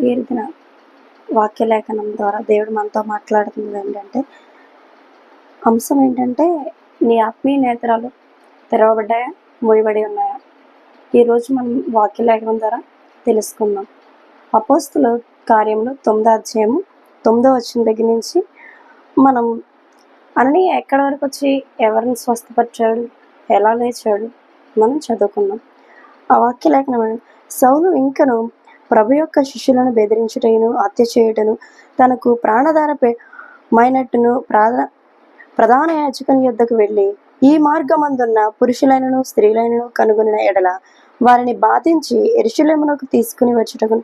ఈ రీతిన ద్వారా దేవుడు మనతో మాట్లాడుతున్నది ఏంటంటే అంశం ఏంటంటే నీ ఆత్మీయ నేత్రాలు తెరవబడ్డాయా మూయబడి ఉన్నాయా? ఈరోజు మనం వాక్యలేఖనం ద్వారా తెలుసుకుందాం. అపోస్తుల కార్యంలో తొమ్మిదో అధ్యాయము తొమ్మిదో వచ్చిన దగ్గర నుంచి మనం అన్నీ ఎక్కడి వరకు వచ్చి ఎవరిని స్వస్థపరిచాడు ఎలా లేచాడు మనం చదువుకుందాం. ఆ వాక్యలేఖనం సౌలు ఇంకను ప్రభు యొక్క శిష్యులను బెదిరించుటను హత్య చేయుటను తనకు ప్రాణధార మైనట్టును ప్రధాన యాచకుని యొద్దకు వెళ్ళి ఈ మార్గమందున్న పురుషులైనను స్త్రీలైనను కనుగొనిన ఎడల వారిని బాధించి ఎరుషులేమునకు తీసుకుని వచ్చుటకు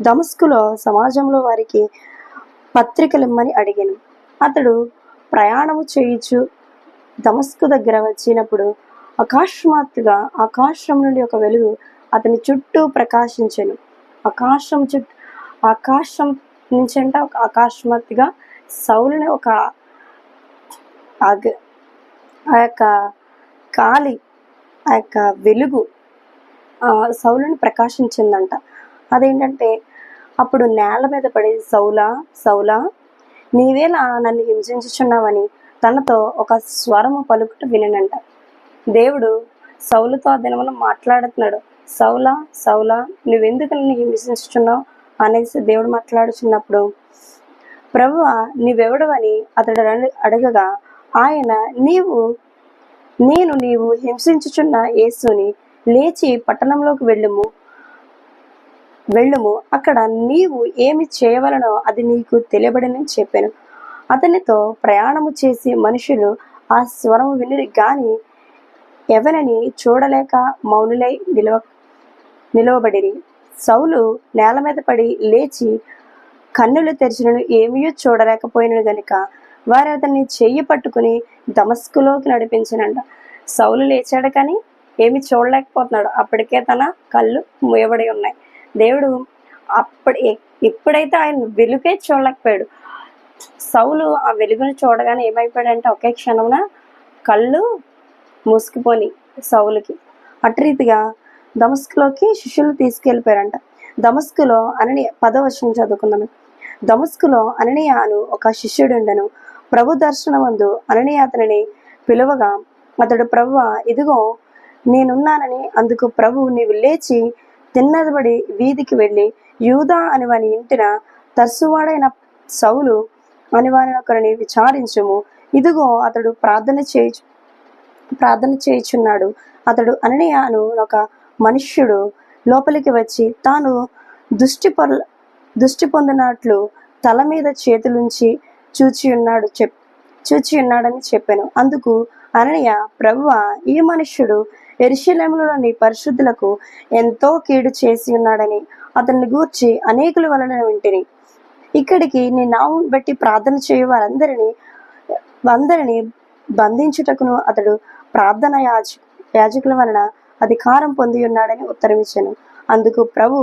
దమస్కులో సమాజంలో వారికి పత్రికలిమ్మని అడిగాను. అతడు ప్రయాణము చేయుచు దమస్కు దగ్గర వచ్చినప్పుడు అకస్మాత్తుగా ఆకాశం నుండి ఒక వెలుగు అతని చుట్టూ ప్రకాశించెను. ఆకాశం చుట్టూ ఆకాశం నుంచి అంటే ఒక అకస్మాత్తుగా సౌలుని ఒక ఆ యొక్క కాలి ఆ యొక్క వెలుగు ఆ, సౌలుని ప్రకాశించిందంట. అదేంటంటే అప్పుడు నేల మీద పడి సౌలా సౌలా నీవేలా నన్ను హింసించుచున్నావని తనతో ఒక స్వరము పలుకుట విననంట దేవుడు సౌలుతో ఆ దినమున మాట్లాడుతున్నాడు. సౌలా సౌలా నువ్వెందుకు నన్ను హింసించుచున్నావు అనేసి దేవుడు మాట్లాడుచున్నప్పుడు ప్రభువ నీవెవడవని అతడు అడగగా ఆయన నీవు నేను నీవు హింసించుచున్న యేసుని లేచి పట్టణంలోకి వెళ్ళుము వెళ్ళుము. అక్కడ నీవు ఏమి చేయవలనో అది నీకు తెలియబడని చెప్పాను. అతనితో ప్రయాణము చేసి మనుషులు ఆ స్వరము విని గాని ఎవరిని చూడలేక మౌనులై నిలవ నిలవబడిరి. సౌలు నేల మీద పడి లేచి కన్నులు తెరిచినను ఏమీ చూడలేకపోయినను గనుక వారు అతన్ని చెయ్యి పట్టుకుని దమస్కులోకి నడిపించనంట. సౌలు లేచాడు కానీ ఏమి చూడలేకపోతున్నాడు. అప్పటికే తన కళ్ళు మూయబడి ఉన్నాయి. దేవుడు అప్పటి ఎప్పుడైతే ఆయన వెలుగే చూడలేకపోయాడు సౌలు ఆ వెలుగును చూడగానే ఏమైపోయాడంటే ఒకే క్షణమున కళ్ళు మూసుకుపోని సౌలుకి. అటు రీతిగా దమస్కులోకి శిష్యులు తీసుకెళ్ళిపోయారంట దమస్కులో అనని పదవశం చదువుకుందాము. దమస్కులో అననీయ అను ఒక శిష్యుడుండను. ప్రభు దర్శనమందు అననీయ అతనిని పిలువగా అతడు ప్రభువ ఇదిగో నేనున్నానని అందుకు ప్రభు నీవు లేచి తిన్నదబడి వీధికి వెళ్ళి యూదా అని వాని ఇంటిన తర్సువాడైన సౌలు అని వారిని ఒకరిని విచారించుము. ఇదిగో అతడు ప్రార్థన చేయ ప్రార్థన చేయుచున్నాడు. అతడు అననీయ ఒక మనుష్యుడు లోపలికి వచ్చి తాను దుష్టి పొర దృష్టి పొందినట్లు తల మీద చేతులుంచి చూచి ఉన్నాడు చెప్ చూచి ఉన్నాడని చెప్పాను. అందుకు అరణ్య ప్రభువ ఈ మనుష్యుడు ఎరుషలేములోని పరిశుద్ధులకు ఎంతో కీడు చేసి ఉన్నాడని అతన్ని గూర్చి అనేకుల వలన వింటిని. ఇక్కడికి నీ నామం బట్టి ప్రార్థన చేయు వారందరినీ అందరినీ బంధించుటకును అతడు ప్రార్థన యాజ యాజకుల వలన అధికారం పొంది ఉన్నాడని ఉత్తరమిచ్చాను. అందుకు ప్రభు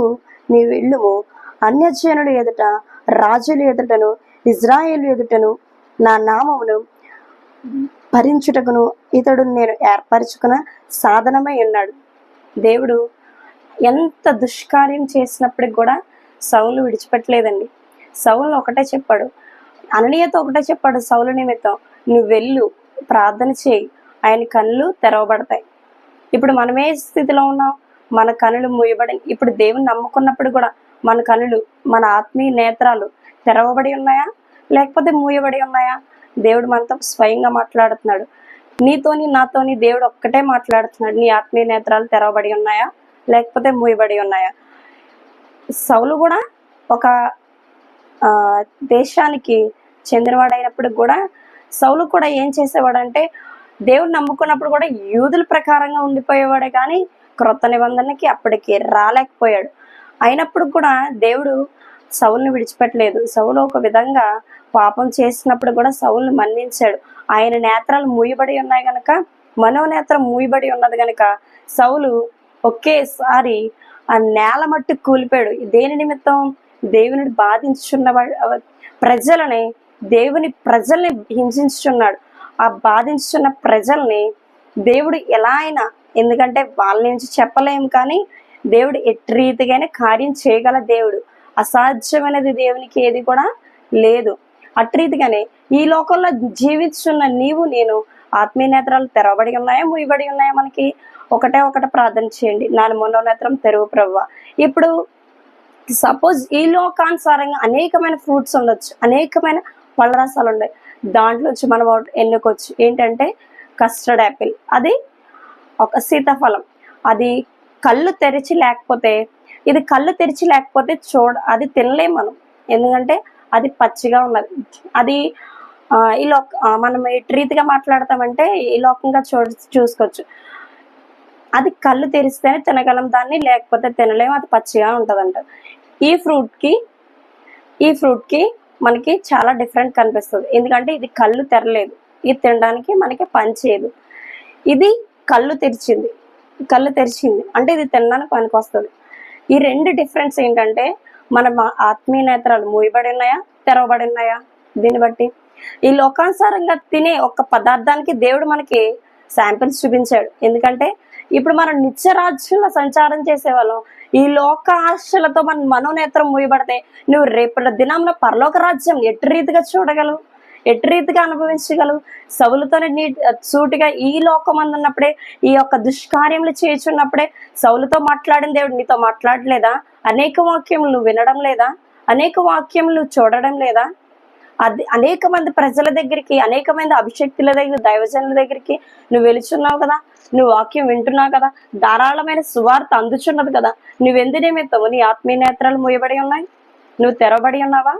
నీ వెళ్ళుము అన్యజనుల ఎదుట రాజుల ఎదుటను ఇజ్రాయేల్ ఎదుటను నా నామమును భరించుటకును ఇతడు నేను ఏర్పరచుకున్న సాధనమై ఉన్నాడు. దేవుడు ఎంత దుష్కార్యం చేసినప్పటికి కూడా సౌలు విడిచిపెట్టలేదండి. సౌలు ఒకటే చెప్పాడు. అననీయత ఒకటే చెప్పాడు సౌలు నిమిత్తం. నువ్వు వెళ్ళు ప్రార్థన చేయి. ఆయన కళ్ళు తెరవబడతాయి. ఇప్పుడు మనమే స్థితిలో ఉన్నాం? మన కనులు మూయబడి ఇప్పుడు దేవుని నమ్ముకున్నప్పుడు కూడా మన కనులు మన ఆత్మీయ నేత్రాలు తెరవబడి ఉన్నాయా? లేకపోతే మూయబడి ఉన్నాయా? దేవుడు మనతో స్వయంగా మాట్లాడుతున్నాడు. నీతోని నాతోని దేవుడు ఒక్కటే మాట్లాడుతున్నాడు. నీ ఆత్మీయ నేత్రాలు తెరవబడి ఉన్నాయా? లేకపోతే మూయబడి ఉన్నాయా? సౌలు కూడా ఒక దేశానికి చెందినవాడైనప్పుడు కూడా సౌలు కూడా ఏం చేసేవాడంటే దేవుడు నమ్ముకున్నప్పుడు కూడా యూదుల ప్రకారంగా ఉండిపోయేవాడే కానీ క్రొత్త నిబంధనకి అప్పటికి రాలేకపోయాడు. అయినప్పుడు కూడా దేవుడు సౌల్ని విడిచిపెట్టలేదు. సౌలు ఒక విధంగా పాపం చేసినప్పుడు కూడా సౌల్ని మన్నించాడు. ఆయన నేత్రాలు మూయబడి ఉన్నాయి గనక మనోనేత్రం మూయబడి ఉన్నది గనక సౌలు ఒకేసారి ఆ నేల మట్టి కూలిపోయాడు. దేని నిమిత్తం? దేవుని బాధించున్న ప్రజలని దేవుని ప్రజల్ని హింసించుచున్నాడు. ఆ బాధించుచున్న ప్రజల్ని దేవుడు ఎలా అయినా ఎందుకంటే వాళ్ళ నుంచి చెప్పలేము కానీ దేవుడు ఎట్టి రీతిగానే కార్యం చేయగల దేవుడు. అసాధ్యమైనది దేవునికి ఏది కూడా లేదు. అట్రీతిగానే ఈ లోకంలో జీవిస్తున్న నీవు నేను ఆత్మీయ నేత్రాలు తెరవబడి ఉన్నాయా ముయ్యబడి ఉన్నాయా మనకి? ఒకటే ఒకటి ప్రార్థన చేయండి. నా మనోనేత్రం తెరువు ప్రవ్వ. ఇప్పుడు సపోజ్ ఈ లోకానుసారంగా అనేకమైన ఫ్రూట్స్ ఉండొచ్చు అనేకమైన పళ్ళ రసాలు ఉన్నాయి దాంట్లోంచి మనం ఎన్నుకోవచ్చు. ఏంటంటే కస్టర్డ్ యాపిల్. అది ఒక సీతాఫలం. అది కళ్ళు తెరిచి లేకపోతే ఇది కళ్ళు తెరిచి లేకపోతే చూడ అది తినలేం మనం. ఎందుకంటే అది పచ్చిగా ఉన్నది. అది ఈ లోక మనం ఎటు రీతిగా మాట్లాడతామంటే ఈ లోకంగా చూ చూసుకోవచ్చు. అది కళ్ళు తెరిస్తేనే తినగలం దాన్ని లేకపోతే తినలేము అది పచ్చిగా ఉంటుందంట. ఈ ఫ్రూట్కి ఈ ఫ్రూట్కి మనకి చాలా డిఫరెంట్ కనిపిస్తుంది. ఎందుకంటే ఇది కళ్ళు తెరలేదు. ఇది తినడానికి మనకి పనిచేయదు ఇది కళ్ళు తెరిచింది. కళ్ళు తెరిచింది. అంటే ఇది తినడానికి పనికి వస్తుంది. ఈ రెండు డిఫరెన్స్ ఏంటంటే మన ఆత్మీయ నేత్రాలు మూయబడి ఉన్నాయా తెరవబడి ఉన్నాయా దీన్ని బట్టి. ఈ లోకానుసారంగా తినే ఒక పదార్థానికి దేవుడు మనకి శాంపిల్స్ చూపించాడు. ఎందుకంటే ఇప్పుడు మనం నిత్యరాజ్యంలో సంచారం సంచారం చేసేవాళ్ళం. ఈ లోక ఆశలతో మన మనోనేత్రం మూయబడితే నువ్వు రేపటి దినంలో పరలోక రాజ్యం ఎటు రీతిగా చూడగలవు? ఎటు రీతిగా అనుభవించగలవు? సౌలుతోనే నీ సూటిగా ఈ లోకం అందున్నప్పుడే ఈ యొక్క దుష్కార్యములు చేయుచున్నప్పుడే సౌలుతో మాట్లాడిన దేవుడు నీతో మాట్లాడలేదా? అనేక వాక్యములు వినడం లేదా? అనేక వాక్యములు చూడడం లేదా? అది అనేక మంది ప్రజల దగ్గరికి అనేక మంది అభిషక్తుల దగ్గర దైవజనుల దగ్గరికి నువ్వు వెలుచున్నావు కదా నువ్వు వాక్యం వింటున్నావు కదా ధారాళమైన సువార్త అందుచున్నది కదా నువ్వెందు నిమిత్తము నీ ఆత్మీయ నేత్రాలు మూయబడి ఉన్నాయి? నువ్వు తెరవబడి ఉన్నావా?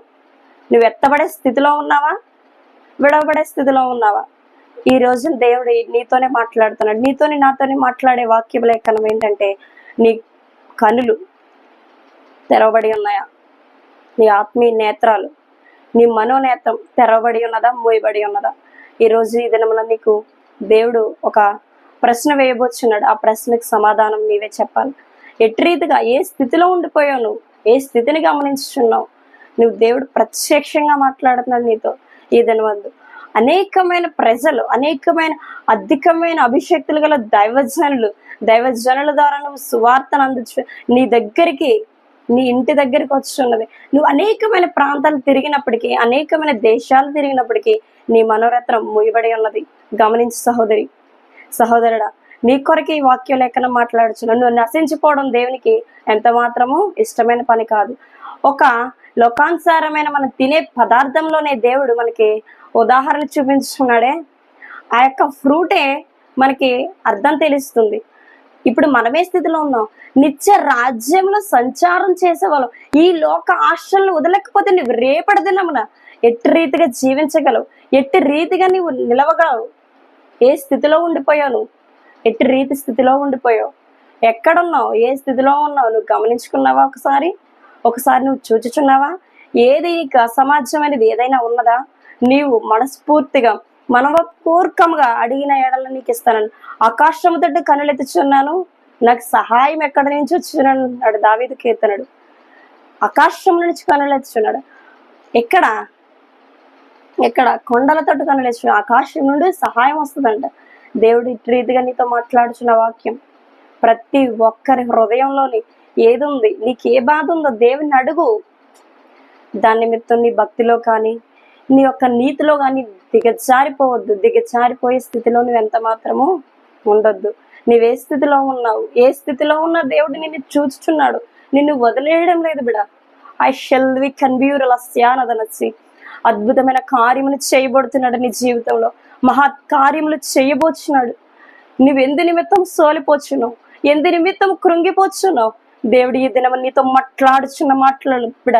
నువ్వు ఎత్తబడే స్థితిలో ఉన్నావా? విడవబడే స్థితిలో ఉన్నావా? ఈ రోజు దేవుడు నీతోనే మాట్లాడుతున్నాడు. నీతోని నాతోని మాట్లాడే వాక్యం లేఖనం ఏంటంటే నీ కనులు తెరవబడి ఉన్నాయా? నీ ఆత్మీయ నేత్రాలు నీ మనోనేత్రం తెరవబడి ఉన్నదా మూయబడి ఉన్నదా? ఈరోజు ఈ దినమున నీకు దేవుడు ఒక ప్రశ్న వేయబోచున్నాడు. ఆ ప్రశ్నకు సమాధానం నీవే చెప్పాలి. ఎట్టి రీతిగా ఏ స్థితిలో ఉండిపోయావు నువ్వు? ఏ స్థితిని గమనించుచున్నావు? నువ్వు దేవుడు ప్రత్యక్షంగా మాట్లాడుతున్నాడు నీతో ఈ దినవందు అనేకమైన ప్రజలు అనేకమైన అధికమైన అభిషక్తులు గల దైవజనులు దైవజనుల ద్వారా నువ్వు సువార్తను అందించు. నీ దగ్గరికి నీ ఇంటి దగ్గరికి వచ్చున్నది నువ్వు అనేకమైన ప్రాంతాలు తిరిగినప్పటికీ అనేకమైన దేశాలు తిరిగినప్పటికీ నీ మనోరత్నం ముయబడి ఉన్నది. గమనించు సహోదరి సహోదరుడా నీ కొరకే ఈ వాక్యం లేఖన మాట్లాడుచున్నాను. నువ్వు నశించిపోవడం దేవునికి ఎంత మాత్రము ఇష్టమైన పని కాదు. ఒక లోకానుసారమైన మనం తినే పదార్థంలోనే దేవుడు మనకి ఉదాహరణ చూపించుకున్నాడే. ఆ యొక్క ఫ్రూటే మనకి అర్థం తెలుస్తుంది. ఇప్పుడు మనమే స్థితిలో ఉన్నాం. నిత్య రాజ్యంలో సంచారం చేసేవాళ్ళం. ఈ లోక ఆశలను వదలకపోతే నువ్వు రేపటి దినమున ఎట్టి రీతిగా జీవించగలవు. ఎట్టి రీతిగా నువ్వు నిలవగలవు. ఏ స్థితిలో ఉండిపోయావు నువ్వు? ఎట్టి రీతి స్థితిలో ఉండిపోయావు? ఎక్కడున్నావు? ఏ స్థితిలో ఉన్నావు? నువ్వు గమనించుకున్నావా ఒకసారి? ఒకసారి నువ్వు చూచుచున్నావా? ఏది నీకు అసమాజ్యమైనది ఏదైనా ఉన్నదా? నీవు మనస్ఫూర్తిగా మనవపూర్వకంగా అడిగిన ఏడల నీకు ఇస్తానని. ఆకాశము తట్టు కనులెత్తుచున్నాను నాకు సహాయం ఎక్కడి నుంచి వచ్చినాడు అన్నాడు దావీదు కీర్తనుడు. ఆకాశం నుంచి కనులెత్తుచున్నాడు ఎక్కడ? ఎక్కడ? కొండల తట్టు కనులేసు ఆకాశం నుండి సహాయం వస్తుందంట. దేవుడు ఇటు రీతిగా నీతో మాట్లాడుచున్న వాక్యం. ప్రతి ఒక్కరి హృదయంలోని ఏది ఉంది నీకు ఏ బాధ ఉందో? దేవుని అడుగు. దాని నిమిత్తం నీ భక్తిలో కానీ నీ యొక్క నీతిలో కానీ దిగజారిపోవద్దు దిగజారిపోయే స్థితిలో నువ్వు ఎంత మాత్రము ఉండొద్దు. నీవే స్థితిలో ఉన్నావు? ఏ స్థితిలో ఉన్న దేవుడు నిన్ను చూచుచున్నాడు? నిన్ను వదిలేయడం లేదు బిడ. ఐ షెల్ వి కన్వ్యూర్ లస్యానదనసి అద్భుతమైన కార్యములు చేయబడుతున్నాడు నీ జీవితంలో. మహత్ కార్యములు చేయబోచున్నాడు. నువ్వెందు నిమిత్తం సోలిపోచున్నావు? ఎందు నిమిత్తం కృంగిపోచున్నావు? దేవుడు ఈ దినం నీతో మాట్లాడుచున్న మాట్లాడు బిడ.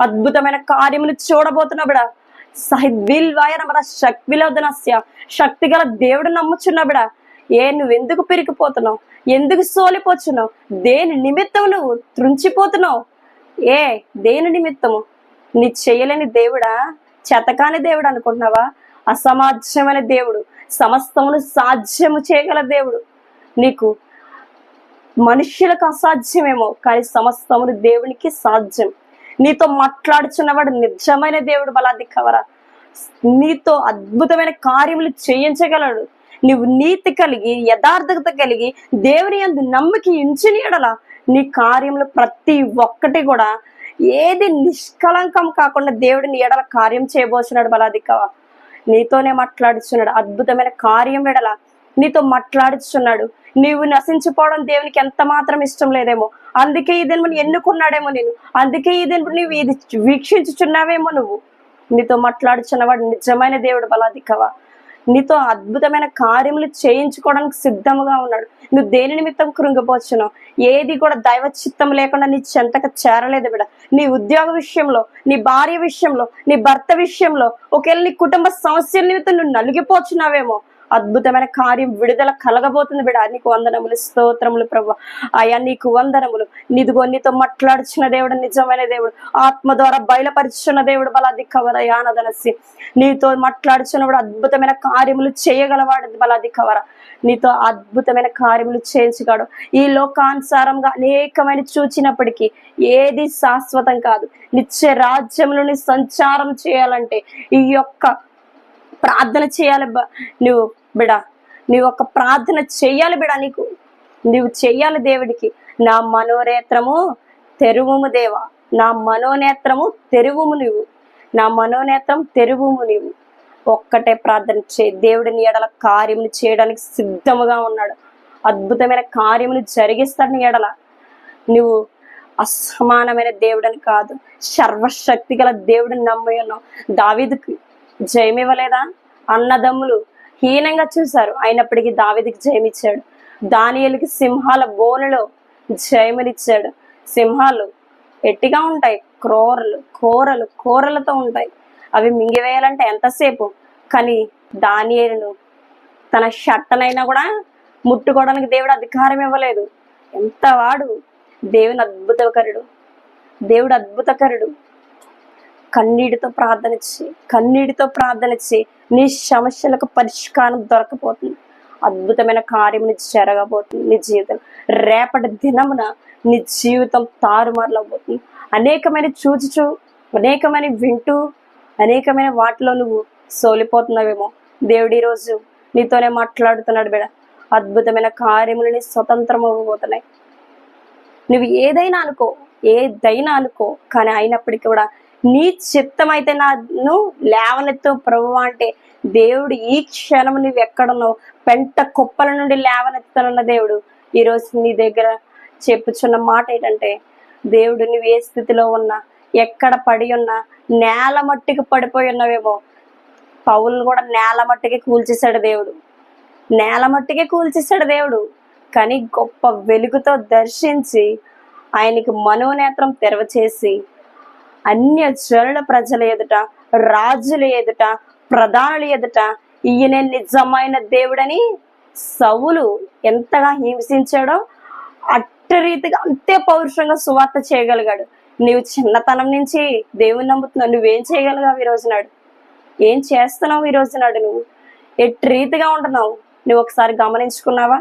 అద్భుతమైన కార్యములు చూడబోతున్నావు బిడా. సహిద్విల్ వాయనమర శక్తిలోదనస్య. శక్తి గల దేవుడు నమ్ముచున్నా బిడ ఏ నువ్వెందుకు పెరిగిపోతున్నావు ఎందుకు సోలిపోచున్నావు? దేని నిమిత్తం నువ్వు తృంచిపోతున్నావు ఏ దేని నిమిత్తము? నీ చేయలేని దేవుడా? చెతకాని దేవుడు అనుకుంటున్నావా? అసమాధ్యమైన దేవుడు. సమస్తమును సాధ్యము చేయగల దేవుడు. నీకు మనుష్యులకు అసాధ్యమేమో కానీ సమస్తమును దేవునికి సాధ్యం. నీతో మాట్లాడుచున్నవాడు నిజమైన దేవుడు బలాది కవరా నీతో అద్భుతమైన కార్యములు చేయించగలడు. నువ్వు నీతి కలిగి యథార్థత కలిగి దేవుని యందు నమ్మకి ఉంచిన ఎడల నీ కార్యములు ప్రతి ఒక్కటి కూడా ఏది నిష్కలంకం కాకుండా దేవుడు నీ ఎడల కార్యం చేయబోతున్నాడు బలాదిక్కవా నీతోనే మాట్లాడుచున్నాడు అద్భుతమైన కార్యం ఎడల నీతో మాట్లాడుచున్నాడు. నీవు నశించిపోవడం దేవునికి ఎంత మాత్రం ఇష్టం లేదేమో. అందుకే ఈ దినము ఎన్నుకున్నాడేమో నేను. అందుకే ఈ దినము నీవు ఇది వీక్షించుచున్నావేమో నువ్వు. నీతో మాట్లాడుచున్నవాడు నిజమైన దేవుడు బలాధికవా? నీతో అద్భుతమైన కార్యములు చేయించుకోవడానికి సిద్ధముగా ఉన్నాడు. నువ్వు దేని నిమిత్తం కృంగిపోచును ఏది కూడా దైవ చిత్తం లేకుండా నీ చెంతకు చేరలేదు బిడ. నీ ఉద్యోగ విషయంలో నీ భార్య విషయంలో నీ భర్త విషయంలో ఒకవేళ నీ కుటుంబ సమస్యల నిమిత్తం నువ్వు నలిగిపోచున్నావేమో అద్భుతమైన కార్యం విడుదల కలగబోతుంది బిడ. నీకు వందనములు స్తోత్రములు ప్రభు. అయా నీకు వందనములు. నిదిగో నీతో మాట్లాడుచున్న దేవుడు నిజమైన దేవుడు. ఆత్మ ద్వారా బయలుపరుచున్న దేవుడు బలాది కవర యానదనసి నీతో మాట్లాడుచున్నప్పుడు అద్భుతమైన కార్యములు చేయగలవాడు బలాది కవర. నీతో అద్భుతమైన కార్యములు చేయించగాడు. ఈ లోకానుసారంగా అనేకమైన చూచినప్పటికీ ఏది శాశ్వతం కాదు. నిత్య రాజ్యములని సంచారం చేయాలంటే ఈ యొక్క ప్రార్థన చేయాలి నువ్వు బిడ నీవు ఒక ప్రార్థన చెయ్యాలి బిడా నీకు. నీవు చెయ్యాలి దేవుడికి. నా మనోనేత్రము తెరువుము దేవా. నా మనోనేత్రము తెరువుము నీవు. నా మనోనేత్రం తెరువుము నీవు. ఒక్కటే ప్రార్థన చే దేవుడిని ఎడల కార్యములు చేయడానికి సిద్ధముగా ఉన్నాడు. అద్భుతమైన కార్యములు జరిగిస్తాడు నీ ఎడల. నువ్వు అసమానమైన దేవుడని కాదు. సర్వశక్తి గల దేవుడిని నమ్మి ఉన్నావు. దావీదుకి జయమివ్వలేదా? అన్నదమ్ములు హీనంగా చూశారు. అయినప్పటికీ దావిదికి జయమిచ్చాడు. దానియలకి సింహాల బోనులో జయమునిచ్చాడు. సింహాలు ఎట్టిగా ఉంటాయి? క్రోరలు కూరలు కూరలతో ఉంటాయి. అవి మింగివేయాలంటే ఎంతసేపు? కానీ దానియలను తన షట్టనైనా కూడా ముట్టుకోవడానికి దేవుడు అధికారం ఇవ్వలేదు. ఎంతవాడు దేవుని అద్భుతకరుడు. దేవుడు అద్భుతకరుడు. కన్నీటితో ప్రార్థన చేయి. కన్నీటితో ప్రార్థన చేయి. నీ సమస్యలకు పరిష్కారం దొరకపోతుంది. అద్భుతమైన కార్యముని జరగబోతుంది నీ జీవితం రేపటి దినమున నీ జీవితం తారుమారులబోతుంది అనేకమైన చూచుచు అనేకమైన వింటూ అనేకమైన వాటిలో నువ్వు సోలిపోతున్నావేమో. దేవుడు ఈరోజు నీతోనే మాట్లాడుతున్నాడు బిడ. అద్భుతమైన కార్యములని స్వతంత్రం అవ్వబోతున్నాయి. నువ్వు ఏదైనా అనుకో ఏదైనా అనుకో కానీ అయినప్పటికీ కూడా నీ చిత్తమైతే నన్ను లేవనెత్తు ప్రభు అంటే దేవుడు ఈ క్షణం నువ్వు ఎక్కడున్నావు? పెంట కుప్పల నుండి లేవనెత్తాలన్న దేవుడు. ఈరోజు నీ దగ్గర చెప్పుచున్న మాట ఏంటంటే దేవుడు నువ్వు ఏ స్థితిలో ఉన్నా ఎక్కడ పడి ఉన్నా నేల మట్టికి పడిపోయి ఉన్నావేమో. పౌలు కూడా నేల మట్టికి కూల్చేశాడు దేవుడు. నేల మట్టికే కూల్చేశాడు దేవుడు. కానీ గొప్ప వెలుగుతో దర్శించి ఆయనకి మనోనేత్రం తెరవచేసి అన్య జనుల ప్రజల ఎదుట రాజుల ఎదుట ప్రధానుల ఎదుట ఈయనే నిజమైన దేవుడని సవులు ఎంతగా హింసించాడో అట్ట రీతిగా అంతే పౌరుషంగా సువార్త చేయగలిగాడు. నీవు చిన్నతనం నుంచి దేవుని నమ్ముతున్నావు. నువ్వేం చేయగలిగావు ఈ నాడు ఏం చేస్తున్నావు ఈ నాడు నువ్వు? ఎట్టి రీతిగా ఉంటున్నావు? నువ్వు ఒకసారి గమనించుకున్నావా?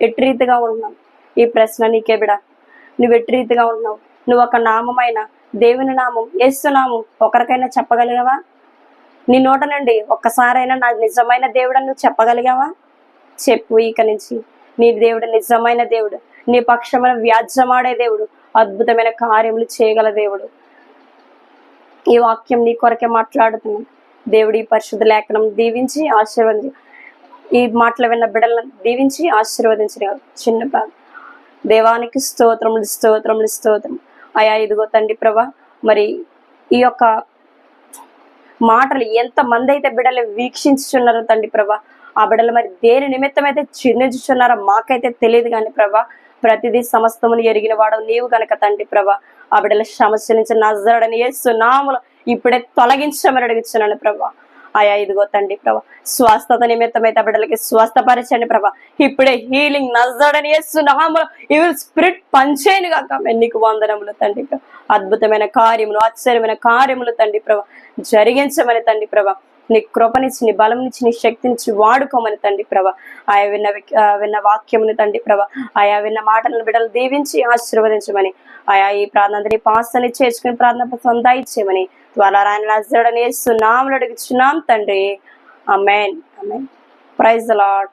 ఎట్టి రీతిగా ఉంటున్నావు? ఈ ప్రశ్న నీకే బిడా. నువ్వు ఎట్టి రీతిగా ఉంటున్నావు? నువ్వు ఒక నామమైన దేవుని నామం యేసు ఒకరికైనా చెప్పగలిగావా? నీ నోట నుండి ఒక్కసారైనా నా నిజమైన దేవుడు నువ్వు చెప్పగలిగావా? చెప్పు ఇక నుంచి. నీ దేవుడు నిజమైన దేవుడు. నీ పక్షమైన వ్యాజ్యమాడే దేవుడు. అద్భుతమైన కార్యములు చేయగల దేవుడు. ఈ వాక్యం నీ కొరకే మాట్లాడుతున్నాను దేవుడి పరిశుద్ధ లేఖనం దీవించి ఆశీర్వదించి. ఈ మాటలు విన్న బిడ్డలను దీవించి ఆశీర్వదించిన చిన్న భాగం దేవానికి స్తోత్రములు స్తోత్రములు స్తోత్రం. అయా ఇదిగో తండ్రి ప్రభా మరి ఈ యొక్క మాటలు ఎంత మంది అయితే బిడ్డలు వీక్షించుచున్నారో తండ్రి ప్రభా ఆ బిడ్డలు మరి దేని నిమిత్తం అయితే చిన్నించుచున్నారో మాకైతే తెలియదు కానీ ప్రభా ప్రతిదీ సమస్తమును ఎరిగిన వాడు నీవు గనక తండ్రి ప్రభా ఆ బిడ్డల సమస్య నుంచి నజరడని నామలు ఇప్పుడే తొలగించమని అడుగుతున్నాను ప్రభా. ఆయా ఇదిగో తండ్రి ప్రభా స్వస్థత నిమిత్తం అయితే ఆ బిడ్డలకి స్వస్థపరచండి ప్రభా. ఇప్పుడే హీలింగ్ నజరడని వేస్తున్నాము ఇవి స్పిరిట్ పంచేను కాక నీకు వందనములు తండ్రి అద్భుతమైన కార్యములు ఆశ్చర్యమైన కార్యములు తండ్రి ప్రభా. జరిగించమని తండ్రి ప్రభా. నీ కృపనిచ్చి నీ బలంనిచ్చి నీ శక్తినిచ్చి వాడుకోమని తండ్రి ప్రభ. ఆయా విన్న విక్- ఆ విన్న వాక్యముని తండ్రి ప్రభ. ఆయా విన్న మాటలను బిడ్డలు దీవించి ఆశీర్వదించమని. ఆయా ఈ ప్రార్థన పాస్తని చేర్చుకుని ప్రార్థన సొంత ఇచ్చేయమని. రాయన నజరడని సున్నాములు అడుగుచున్నాం తండ్రి. Amen amen praise lord